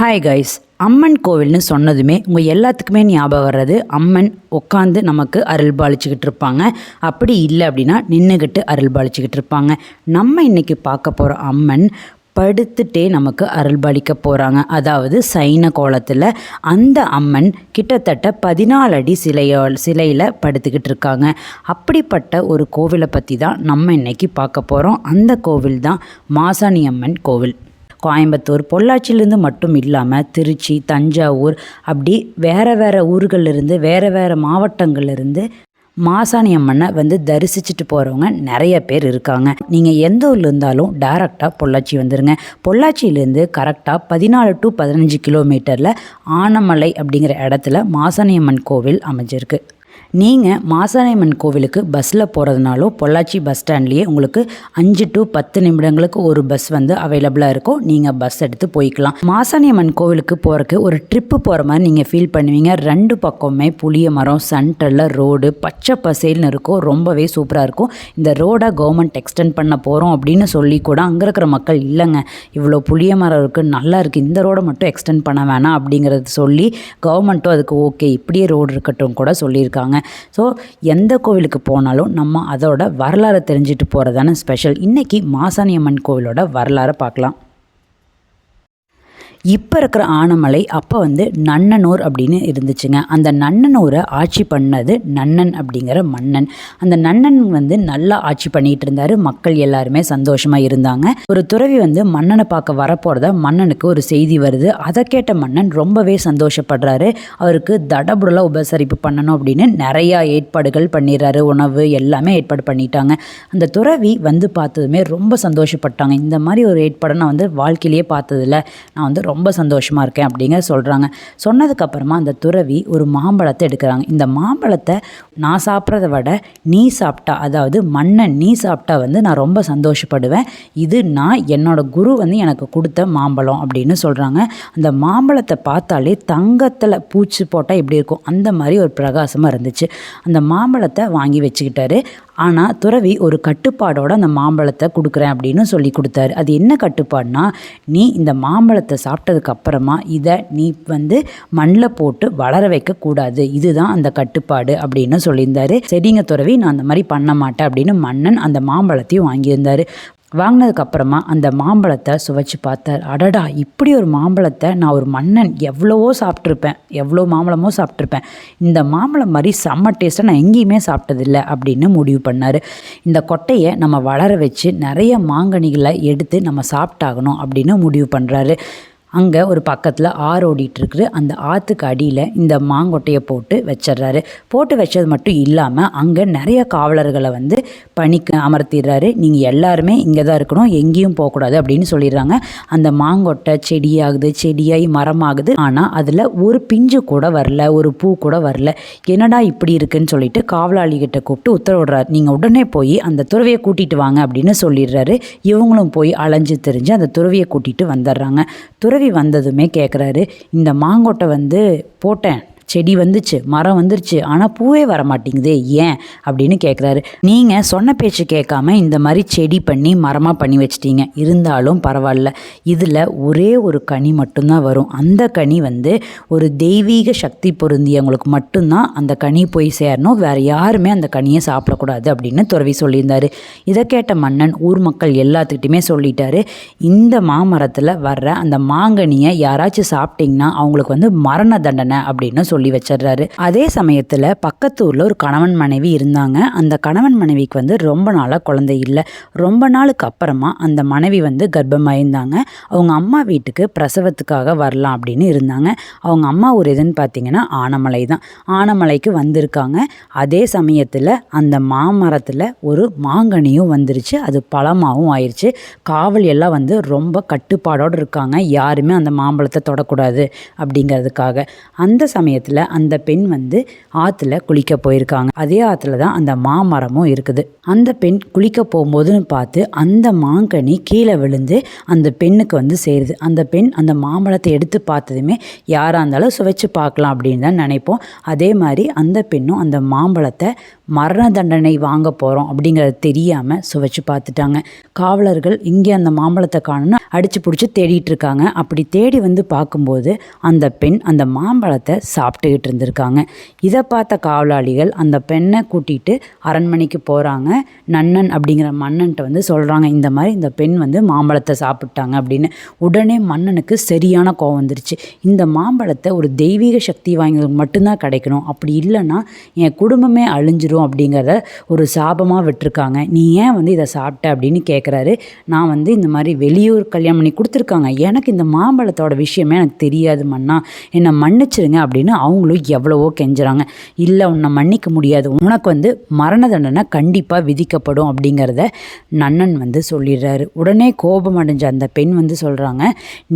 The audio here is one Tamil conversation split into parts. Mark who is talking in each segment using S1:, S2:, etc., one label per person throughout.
S1: ஹாய் கைஸ் அம்மன் கோவில்னு சொன்னதுமே உங்கள் எல்லாத்துக்குமே ஞாபகம் வர்றது அம்மன் உட்காந்து நமக்கு அருள் பாலிச்சுக்கிட்டு இருப்பாங்க. அப்படி இல்லை அப்படின்னா நின்றுக்கிட்டு அருள் பாலிச்சுக்கிட்டு இருப்பாங்க. நம்ம இன்றைக்கி பார்க்க போகிற அம்மன் படுத்துட்டே நமக்கு அருள்பாலிக்க போகிறாங்க அதாவது சைன கோலத்தில் அந்த அம்மன் கிட்டத்தட்ட பதினாலு அடி சிலையோ சிலையில் படுத்துக்கிட்டு இருக்காங்க. அப்படிப்பட்ட ஒரு கோவிலை பற்றி தான் நம்ம இன்னைக்கு பார்க்க போகிறோம் அந்த கோவில் தான் மாசாணி அம்மன் கோவில். கோயம்புத்தூர் பொள்ளாச்சியிலேருந்து மட்டும் இல்லாமல் திருச்சி தஞ்சாவூர் அப்படி வேறு வேறு ஊர்கள்லேருந்து வேறு வேறு மாவட்டங்கள்லேருந்து மாசாணி அம்மனை வந்து தரிசிச்சுட்டு போகிறவங்க நிறைய பேர் இருக்காங்க. நீங்கள் எந்த ஊரில் இருந்தாலும் டேரெக்டாக பொள்ளாச்சி வந்துடுங்க பொள்ளாச்சியிலேருந்து கரெக்டாக பதினாலு டு பதினஞ்சு கிலோமீட்டரில் ஆனமலை அப்படிங்கிற இடத்துல மாசாணி அம்மன் கோவில் அமைஞ்சிருக்கு. நீங்கள் மாசாணியம்மன் கோவிலுக்கு பஸ்ஸில் போகிறதுனாலோ பொள்ளாச்சி பஸ் ஸ்டாண்ட்லேயே உங்களுக்கு அஞ்சு டு பத்து நிமிடங்களுக்கு ஒரு பஸ் வந்து அவைலபிளாக இருக்கும். நீங்கள் பஸ் எடுத்து போய்க்கலாம். மாசாணியம்மன் கோவிலுக்கு போகிறக்கு ஒரு ட்ரிப்பு போகிற மாதிரி நீங்கள் ஃபீல் பண்ணுவீங்க. ரெண்டு பக்கமே புளிய மரம் சென்டரில் ரோடு பச்சை பசேல்னு இருக்கும். ரொம்பவே சூப்பராக இருக்கும். இந்த ரோடை கவர்மெண்ட் எக்ஸ்டெண்ட் பண்ண போகிறோம் அப்படின்னு சொல்லி கூட அங்கே இருக்கிற மக்கள் இல்லைங்க. இவ்வளோ புளிய மரம் இருக்குது நல்லா இருக்குது இந்த ரோடை மட்டும் எக்ஸ்டெண்ட் பண்ண வேணாம் அப்படிங்கிறது சொல்லி கவர்மெண்ட்டும் அதுக்கு ஓகே இப்படியே ரோடு இருக்கட்டும் கூட சொல்லியிருக்காங்க. ஸோ எந்த கோவிலுக்கு போனாலும் நம்ம அதோட வரலாறை தெரிஞ்சுட்டு போகிறதான ஸ்பெஷல் இன்றைக்கி மாசாணி அம்மன் கோவிலோட வரலாறை பார்க்கலாம். இப்போ இருக்கிற ஆனமலை அப்போ வந்து நன்னனூர் அப்படின்னு இருந்துச்சுங்க. அந்த நன்னனூரை ஆட்சி பண்ணது நன்னன் அப்படிங்கிற மன்னன். அந்த நன்னன் வந்து நல்லா ஆட்சி பண்ணிட்டு இருந்தார். மக்கள் எல்லாருமே சந்தோஷமாக இருந்தாங்க. ஒரு துறவி வந்து மன்னனை பார்க்க வரப்போகிறத மன்னனுக்கு ஒரு செய்தி வருது. அதை கேட்ட மன்னன் ரொம்பவே சந்தோஷப்படுறாரு. அவருக்கு தடபுடலாக உபசரிப்பு பண்ணணும் அப்படின்னு நிறையா ஏற்பாடுகள் பண்ணிடுறாரு. உணவு எல்லாமே ஏற்பாடு பண்ணிட்டாங்க. அந்த துறவி வந்து பார்த்ததுமே ரொம்ப சந்தோஷப்பட்டாங்க. இந்த மாதிரி ஒரு ஏற்பாடை நான் வந்து வாழ்க்கையிலேயே பார்த்ததில்ல. நான் வந்து ரொம்ப சந்தோஷமாக இருக்கேன் அப்படிங்க சொல்கிறாங்க சொன்னதுக்கப்புறமா அந்த துறவி ஒரு மாம்பழத்தை எடுக்கிறாங்க. இந்த மாம்பழத்தை நான் சாப்பிட்றத விட நீ சாப்பிட்டா அதாவது மன்னன் நீ சாப்பிட்டா வந்து நான் ரொம்ப சந்தோஷப்படுவேன். இது நான் என்னோட குரு வந்து எனக்கு கொடுத்த மாம்பழம் அப்படின்னு சொல்கிறாங்க அந்த மாம்பழத்தை பார்த்தாலே தங்கத்தில் பூச்சி போட்டால் எப்படி இருக்கும்? அந்த மாதிரி ஒரு பிரகாசமாக இருந்துச்சு. அந்த மாம்பழத்தை வாங்கி வச்சுக்கிட்டாரு. ஆனால் துறவி ஒரு கட்டுப்பாடோட அந்த மாம்பழத்தை கொடுக்குறேன் அப்படின்னு சொல்லி கொடுத்தாரு. அது என்ன கட்டுப்பாடுனா நீ இந்த மாம்பழத்தை சாப்பிட்டதுக்கு அப்புறமா இதை நீ வந்து மண்ணில் போட்டு வளர வைக்கக்கூடாது இதுதான் அந்த கட்டுப்பாடு அப்படின்னு சொல்லியிருந்தாரு. சரிங்க துறவி நான் அந்த மாதிரி பண்ண மாட்டேன் அப்படின்னு மன்னன் அந்த மாம்பழத்தையும் வாங்கியிருந்தாரு. வாங்கினதுக்கு அப்புறமா அந்த மாம்பழத்தை சுவைச்சு பார்த்தார். அடடா இப்படி ஒரு மாம்பழத்தை நான் ஒரு மன்னன் எவ்வளவோ சாப்பிட்ருப்பேன் எவ்வளோ மாம்பழமோ சாப்பிட்ருப்பேன் இந்த மாம்பழம் மாதிரி செம்ம டேஸ்ட்டாக நான் எங்கேயுமே சாப்பிட்டதில்ல அப்படின்னு முடிவு பண்ணார். இந்த கொட்டையை நம்ம வளர வச்சு நிறைய மாங்கனிகளை எடுத்து நம்ம சாப்பிட்டாகணும் அப்படின்னு முடிவு பண்ணுறாரு அங்கே ஒரு பக்கத்தில் ஆறு ஓடிட்டுருக்குது. அந்த ஆற்றுக்கு அடியில் இந்த மாங்கொட்டையை போட்டு வச்சிடுறாரு போட்டு வச்சது மட்டும் இல்லாமல் அங்கே நிறைய காவலர்களை வந்து பணிக்கு அமர்த்திடுறாரு நீங்கள் எல்லாருமே இங்கே தான் இருக்கணும். எங்கேயும் போகக்கூடாது அப்படின்னு சொல்லிடுறாங்க அந்த மாங்கொட்டை செடியாகுது செடியாகி மரமாகுது. ஆனால் அதில் ஒரு பிஞ்சு கூட வரல ஒரு பூ கூட வரல. என்னடா இப்படி இருக்குன்னு சொல்லிட்டு காவலாளிகிட்ட கூப்பிட்டு உத்தரவிடுறாரு. நீங்கள் உடனே போய் அந்த துறவியை கூட்டிகிட்டு வாங்க அப்படின்னு சொல்லிடுறாரு இவங்களும் போய் அலைஞ்சு தெரிஞ்சு அந்த துறவியை கூட்டிகிட்டு வந்துடுறாங்க துறவி வந்ததுமே கேட்குறாரு இந்த மாங்கொட்டை வந்து போட்டேன். செடி வந்துச்சு மரம் வந்துருச்சு ஆனால் பூவே வர மாட்டேங்குதே ஏன்? அப்படின்னு கேட்குறாரு நீங்கள் சொன்ன பேச்சு கேட்காம இந்த மாதிரி செடி பண்ணி மரமாக பண்ணி வச்சிட்டீங்க. இருந்தாலும் பரவாயில்ல. இதில் ஒரே ஒரு கனி மட்டும்தான் வரும். அந்த கனி வந்து ஒரு தெய்வீக சக்தி பொருந்தியவங்களுக்கு மட்டும்தான் அந்த கனி போய் சேரணும். வேறு யாருமே அந்த கனியை சாப்பிடக்கூடாது அப்படின்னு துறவி சொல்லியிருந்தார். இதை கேட்ட மன்னன் ஊர் மக்கள் எல்லாத்துக்கிட்டையுமே சொல்லிட்டாரு. இந்த மாமரத்தில் வர்ற அந்த மாங்கனியை யாராச்சும் சாப்பிட்டிங்கன்னா அவங்களுக்கு வந்து மரண தண்டனை அப்படின்னு சொல்லி சொல்லி வச்சிடுறாரு. அதே சமயத்தில் பக்கத்து ஊரில் ஒரு கணவன் மனைவி இருந்தாங்க. அந்த கணவன் மனைவிக்கு வந்து ரொம்ப நாளாக குழந்தை இல்லை. ரொம்ப நாளுக்கு அப்புறமா அந்த மனைவி வந்து கர்ப்பமாயிருந்தாங்க. அவங்க அம்மா வீட்டுக்கு பிரசவத்துக்காக வரலாம் அப்படின்னு இருந்தாங்க. அவங்க அம்மா ஒரு எதுன்னு பார்த்தீங்கன்னா ஆனமலை தான். ஆனமலைக்கு வந்திருக்காங்க. அதே சமயத்தில் அந்த மாமரத்தில் ஒரு மாங்கனியும் வந்துருச்சு. அது பழமாகவும் ஆயிடுச்சு காவல் எல்லாம் வந்து ரொம்ப கட்டுப்பாடோடு இருக்காங்க. யாருமே அந்த மாம்பழத்தை தொடக்கூடாது அப்படிங்கிறதுக்காக. அந்த சமயத்தில் அந்த பெண் வந்து ஆற்றுல குளிக்க போயிருக்காங்க. அதே ஆற்றுல தான் அந்த மாமரமும் இருக்குது. அந்த பெண் குளிக்க போகும்போதுன்னு பார்த்து அந்த மாங்கனி கீழே விழுந்து அந்த பெண்ணுக்கு வந்து சேருது. அந்த பெண் அந்த மாம்பழத்தை எடுத்து பார்த்ததுமே யாராக இருந்தாலும் சுவைச்சு பார்க்கலாம் அப்படின்னு தான் நினைப்போம். அதே மாதிரி அந்த பெண்ணும் அந்த மாம்பழத்தை மரண தண்டனை வாங்க போகிறோம் அப்படிங்கிறது தெரியாமல் சுவைச்சு பார்த்துட்டாங்க. காவலர்கள் இங்கே அந்த மாம்பழத்தை காணுன்னு அடித்து பிடிச்சி தேடிட்டு இருக்காங்க. அப்படி தேடி வந்து பார்க்கும்போது அந்த பெண் அந்த மாம்பழத்தை சாப்பிட்டுக்கிட்டு இருந்திருக்காங்க. இதை பார்த்த காவலாளிகள் அந்த பெண்ணை கூட்டிகிட்டு அரண்மனைக்கு போகிறாங்க நன்னன் அப்படிங்கிற மன்னன்ட்ட வந்து சொல்கிறாங்க இந்த மாதிரி இந்த பெண் வந்து மாம்பழத்தை சாப்பிட்டாங்க அப்படின்னு. உடனே மன்னனுக்கு சரியான கோவம் வந்துருச்சு. இந்த மாம்பழத்தை ஒரு தெய்வீக சக்தி வாங்கினதுக்கு மட்டும்தான் கிடைக்கணும். அப்படி இல்லைன்னா என் குடும்பமே அழிஞ்சிரும் அப்படிங்கிறத ஒரு சாபமாக விட்டுருக்காங்க. நீ ஏன் வந்து இதை சாப்பிட்ட அப்படின்னு கேட்குறாரு நான் வந்து இந்த மாதிரி வெளியூர் கல்யாணம் பண்ணி கொடுத்துருக்காங்க. எனக்கு இந்த மாம்பழத்தோட விஷயமே எனக்கு தெரியாது மண்ணா என்னை மன்னிச்சிருங்க அப்படின்னு அவங்களும் எவ்வளவோ கெஞ்சுறாங்க. இல்லை உன்னை மன்னிக்க முடியாது. உனக்கு வந்து மரண தண்டனை கண்டிப்பாக விதிக்கப்படும் அப்படிங்கிறத நன்னன் வந்து சொல்லிடுறாரு. உடனே கோபம் அடைஞ்ச அந்த பெண் வந்து சொல்கிறாங்க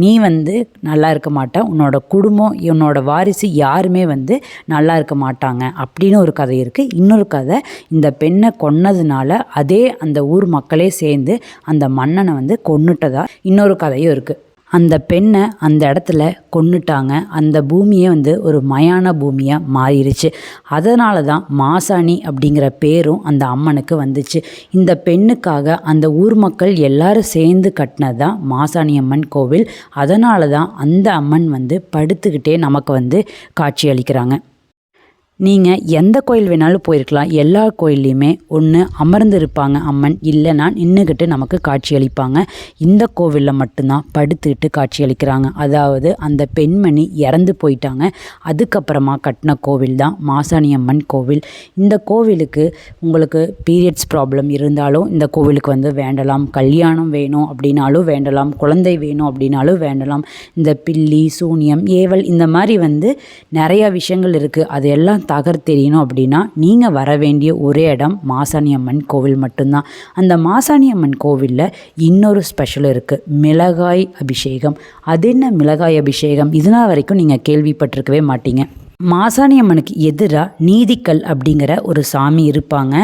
S1: நீ வந்து நல்லா இருக்க மாட்ட. உன்னோட குடும்பம் உன்னோட வாரிசு யாருமே வந்து நல்லா இருக்க மாட்டாங்க. அப்படின்னு ஒரு கதை இருக்குது இன்னொரு கதை இந்த பெண்ணை கொன்னதுனால அதே அந்த ஊர் மக்களே சேர்ந்து அந்த மன்னனை வந்து கொன்னுட்டதா? இன்னொரு கதையும் இருக்குது அந்த பெண்ணை அந்த இடத்துல கொன்னுட்டாங்க. அந்த பூமியே வந்து ஒரு மயான பூமியாக மாறிடுச்சு அதனால தான் மாசாணி அப்படிங்கிற பேரும் அந்த அம்மனுக்கு வந்துச்சு. இந்த பெண்ணுக்காக அந்த ஊர் மக்கள் எல்லாரும் சேர்ந்து கட்டினது தான் மாசாணி அம்மன் கோவில். அதனால தான் அந்த அம்மன் வந்து படுத்துக்கிட்டே நமக்கு வந்து காட்சி அளிக்கிறாங்க நீங்கள் எந்த கோயில் வேணாலும் போயிருக்கலாம். எல்லா கோயில்லையுமே ஒன்று அமர்ந்து இருப்பாங்க அம்மன். இல்லைன்னா நின்றுக்கிட்டு நமக்கு காட்சி அளிப்பாங்க. இந்த கோவிலில் மட்டும்தான் படுத்துக்கிட்டு காட்சி அளிக்கிறாங்க. அதாவது அந்த பெண்மணி இறந்து போயிட்டாங்க. அதுக்கப்புறமா கட்டின கோவில் தான் மாசாணி அம்மன் கோவில். இந்த கோவிலுக்கு உங்களுக்கு பீரியட்ஸ் ப்ராப்ளம் இருந்தாலும் இந்த கோவிலுக்கு வந்து வேண்டலாம். கல்யாணம் வேணும் அப்படின்னாலும் வேண்டலாம். குழந்தை வேணும் அப்படின்னாலும் வேண்டலாம். இந்த பில்லி சூனியம் ஏவல் இந்த மாதிரி வந்து நிறையா விஷயங்கள் இருக்குது அது எல்லாம் தகர் அப்படின்னா நீங்கள் வர வேண்டிய ஒரே இடம் மாசாணியம்மன் கோவில் மட்டும்தான். அந்த மாசாணியம்மன் கோவிலில் இன்னொரு ஸ்பெஷல் இருக்குது மிளகாய் அபிஷேகம். அது என்ன மிளகாய் அபிஷேகம்? இதனால் வரைக்கும் நீங்கள் கேள்விப்பட்டிருக்கவே மாட்டீங்க. மாசாணியம்மனுக்கு எதிராக நீதிக்கல் அப்படிங்கிற ஒரு சாமி இருப்பாங்க.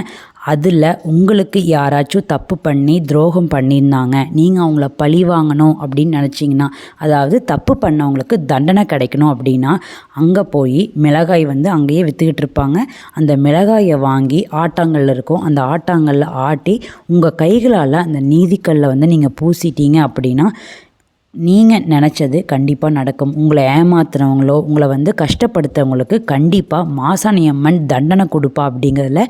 S1: அதில் உங்களுக்கு யாராச்சும் தப்பு பண்ணி துரோகம் பண்ணியிருந்தாங்க நீங்கள் அவங்கள பழி வாங்கணும் அப்படின்னு நினச்சிங்கன்னா அதாவது தப்பு பண்ணவங்களுக்கு தண்டனை கிடைக்கணும் அப்படின்னா அங்கே போய் மிளகாய் வந்து அங்கேயே விற்றுக்கிட்டு இருப்பாங்க. அந்த மிளகாயை வாங்கி ஆட்டாங்கல்ல இருக்கும் அந்த ஆட்டாங்கல்ல ஆட்டி உங்கள் கைகளால் அந்த நீதிக்கல்லை வந்து நீங்கள் பூசிட்டீங்க அப்படின்னா நீங்கள் நினச்சது கண்டிப்பாக நடக்கும். உங்களை ஏமாத்துறவங்களோ உங்களை வந்து கஷ்டப்படுத்துறவங்களுக்கு கண்டிப்பாக மாசாணி அம்மன் தண்டனை கொடுப்பா அப்படிங்கிறதுல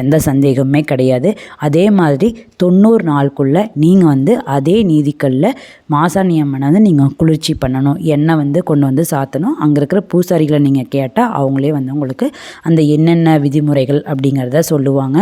S1: எந்த சந்தேகமே கிடையாது. அதே மாதிரி தொண்ணூறு நாளுக்குள்ளே நீங்கள் வந்து அதே நீதிக்கல்ல மாசாணி அம்மனை வந்து நீங்கள் குளிர்ச்சி பண்ணணும். எண்ணெய் வந்து கொண்டு வந்து சாத்தணும். அங்கே இருக்கிற பூசாரிகளை நீங்கள் கேட்டால் அவங்களே வந்து உங்களுக்கு அந்த என்னென்ன விதிமுறைகள் அப்படிங்கிறத சொல்லுவாங்க.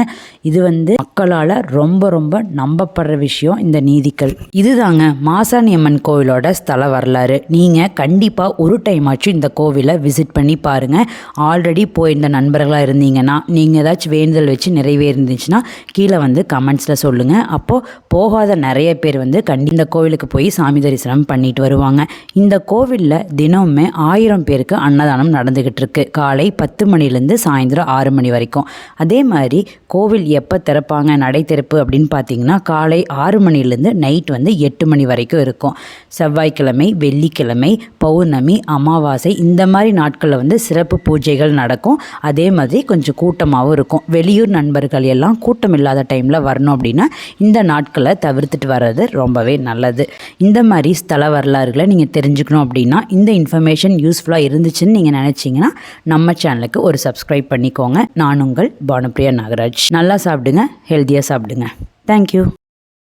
S1: இது வந்து மக்களால் ரொம்ப ரொம்ப நம்பப்படுற விஷயம் இந்த நீதிக்கல். இதுதாங்க மாசாணி அம்மன் கோவில். கோவிலோட ஸ்தல வரலாறு. நீங்கள் கண்டிப்பாக ஒரு டைம் ஆச்சும் இந்த கோவிலை விசிட் பண்ணி பாருங்கள் ஆல்ரெடி போயிருந்த நண்பர்களாக இருந்தீங்கன்னா நீங்கள் ஏதாச்சும் வேண்டுதல் வச்சு நிறைவேறிந்துச்சுன்னா கீழே வந்து கமெண்ட்ஸில் சொல்லுங்கள் அப்போது போகாத நிறைய பேர் வந்து கண்டி இந்த கோவிலுக்கு போய் சாமி தரிசனம் பண்ணிட்டு வருவாங்க. இந்த கோவிலில் தினமுமே ஆயிரம் பேருக்கு அன்னதானம் நடந்துக்கிட்டு இருக்கு. காலை பத்து மணிலேருந்து சாயந்தரம் ஆறு மணி வரைக்கும். அதே மாதிரி கோவில் எப்போ திறப்பாங்க நடை திறப்பு அப்படின்னு பார்த்தீங்கன்னா காலை ஆறு மணிலேருந்து நைட் வந்து எட்டு மணி வரைக்கும் இருக்கும். செவ்வாய்க்கிழமை வெள்ளிக்கிழமை பௌர்ணமி அமாவாசை இந்த மாதிரி நாட்களில் வந்து சிறப்பு பூஜைகள் நடக்கும். அதே மாதிரி கொஞ்சம் கூட்டமாகவும் இருக்கும். வெளியூர் நண்பர்கள் எல்லாம் கூட்டம் இல்லாத டைமில் வரணும் அப்படின்னா இந்த நாட்களை தவிர்த்துட்டு வர்றது ரொம்பவே நல்லது. இந்த மாதிரி ஸ்தல வரலாறுகளை நீங்கள் தெரிஞ்சுக்கணும் அப்படின்னா இந்த இன்ஃபர்மேஷன் யூஸ்ஃபுல்லாக இருந்துச்சுன்னு நீங்கள் நினச்சிங்கன்னா நம்ம சேனலுக்கு ஒரு சப்ஸ்கிரைப் பண்ணிக்கோங்க. நான் உங்கள் பானுப்ரியா நாகராஜ். நல்லா சாப்பிடுங்க ஹெல்த்தியாக சாப்பிடுங்க. தேங்க்யூ